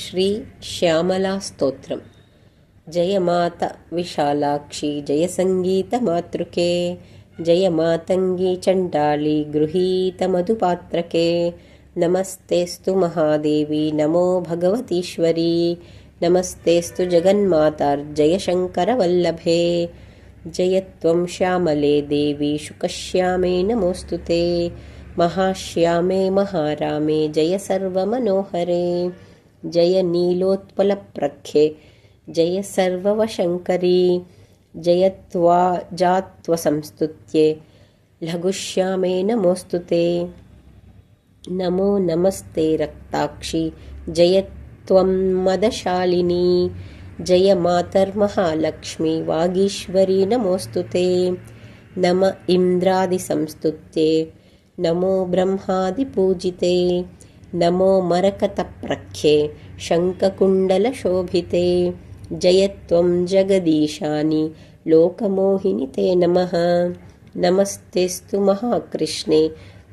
श्रीश्यामलास्तोत्रम् जय मात विशालाक्षी जय सङ्गीतमातृके जय मातङ्गी चण्डाली गृहीतमधुपात्रके नमस्तेस्तु महादेवी नमो भगवतीश्वरी। नमस्तेस्तु जगन्मातार्जयशङ्करवल्लभे जय त्वं श्यामले देवी शुकश्यामे नमोऽस्तु ते। महाश्यामे महारामे जय सर्वमनोहरे जय नीलोत्पलप्रख्ये जय सर्ववशङ्करी जय त्वा जात्वसंस्तुत्ये लघुश्यामे नमोऽस्तु ते। नमो नमस्ते रक्ताक्षि जय त्वं मदशालिनी जय मातर्महालक्ष्मी वागीश्वरी नमोऽस्तु ते। नम इन्द्रादिसंस्तुत्ये नमो ब्रह्मादिपूजिते नमो मरकतप्रख्ये शङ्खकुण्डलशोभिते। जय त्वं जगदीशानि लोकमोहिनि ते नमः। नमस्तेस्तु महाकृष्णे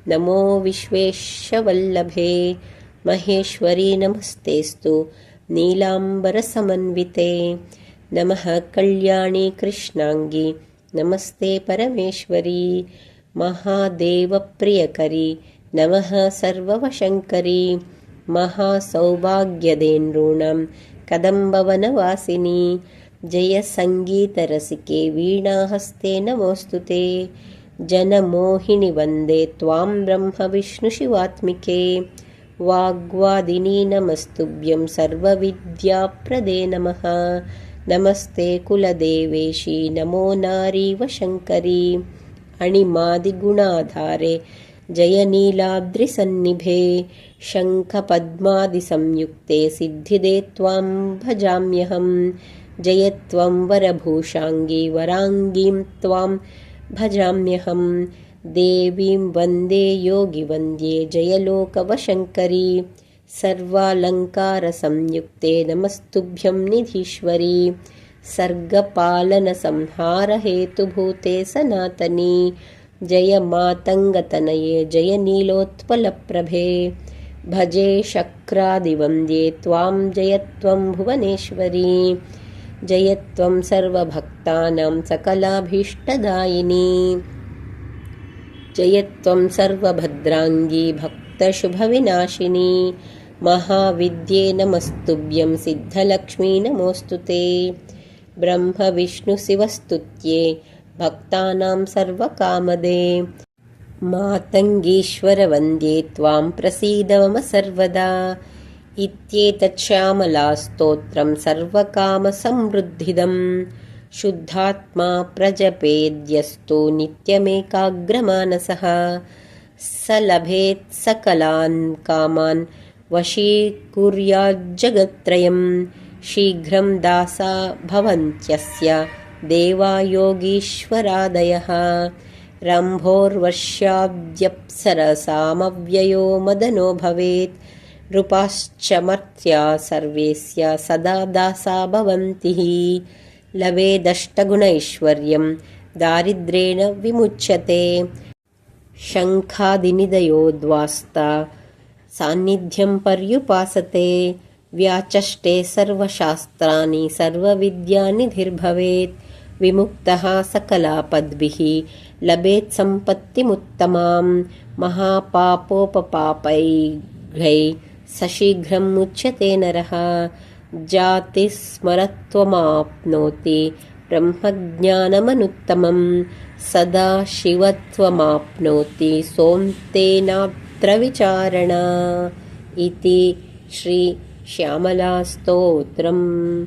नमो विश्वेशवल्लभे महेश्वरी नमस्तेस्तु नीलाम्बरसमन्विते। नमः कल्याणी कृष्णाङ्गी नमस्ते परमेश्वरी। महादेवप्रियकरी नमः सर्ववशङ्करी महासौभाग्यदेनॄणां कदम्बवनवासिनी। जय सङ्गीतरसिके वीणाहस्ते नमोऽस्तु ते। जनमोहिनि वन्दे त्वां ब्रह्मविष्णुशिवात्मिके वाग्वादिनी नमस्तुभ्यं सर्वविद्याप्रदे नमः। नमस्ते कुलदेवेशी नमो नारीवशङ्करी। अणिमादिगुणाधारे जयनीलाद्रिसन्निभे शङ्खपद्मादिसंयुक्ते सिद्धिदे त्वां भजाम्यहं। जय त्वं वरभूषाङ्गी वराङ्गीं त्वां भजाम्यहं। देवीं वन्दे योगिवन्द्ये जयलोकवशङ्करी। सर्वालङ्कारसंयुक्ते नमस्तुभ्यं निधीश्वरी। सर्गपालनसंहारहेतुभूते सनातनी जय मातङ्गतनये जय नीलोत्पलप्रभे। भजे शक्रादिवन्द्ये त्वां जयत्वं भुवनेश्वरी। जयत्वं सर्वभक्तानां सकलाभीष्टदायिनी। जयत्वं सर्वभद्राङ्गी भक्तशुभविनाशिनी। महाविद्ये नमस्तुभ्यं सिद्धलक्ष्मी नमोऽस्तु ते। ब्रह्मविष्णुशिवस्तुत्ये भक्तानां सर्वकामदे। मातङ्गीश्वरवन्द्ये त्वां प्रसीद मम सर्वदा इत्येतच्छ्यामलास्तोत्रं सर्वकामसमृद्धिदं शुद्धात्मा प्रजपेद्यस्तु नित्यमेकाग्रमानसः। स लभेत् सकलान् कामान् वशीकुर्याज्जगत्त्रयं शीघ्रं दासा भवन्त्यस्य देवायोगीश्वरादयः। रम्भोर्वर्ष्याद्यप्सरसामव्ययो मदनो भवेत्। नृपाश्चमर्त्या सर्वेस्य सदा दासा भवन्ति। लवेदष्टगुणैश्वर्यं दारिद्रेण विमुच्यते। शङ्खादिनिदयोद्वास्ता सान्निध्यं पर्युपासते। व्याचष्टे सर्वशास्त्राणि सर्वविद्यानिधिर्भवेत् विमुक्तः सकलापद्भिः। लभेत् सम्पत्तिमुत्तमां महापापोपपापैघ्रै सशीघ्रं मुच्यते नरः। जातिस्मरत्वमाप्नोति ब्रह्मज्ञानमनुत्तमं सदा शिवत्वमाप्नोति सोऽन्तेनात्र विचारणा इति श्रीश्यामलास्तोत्रम्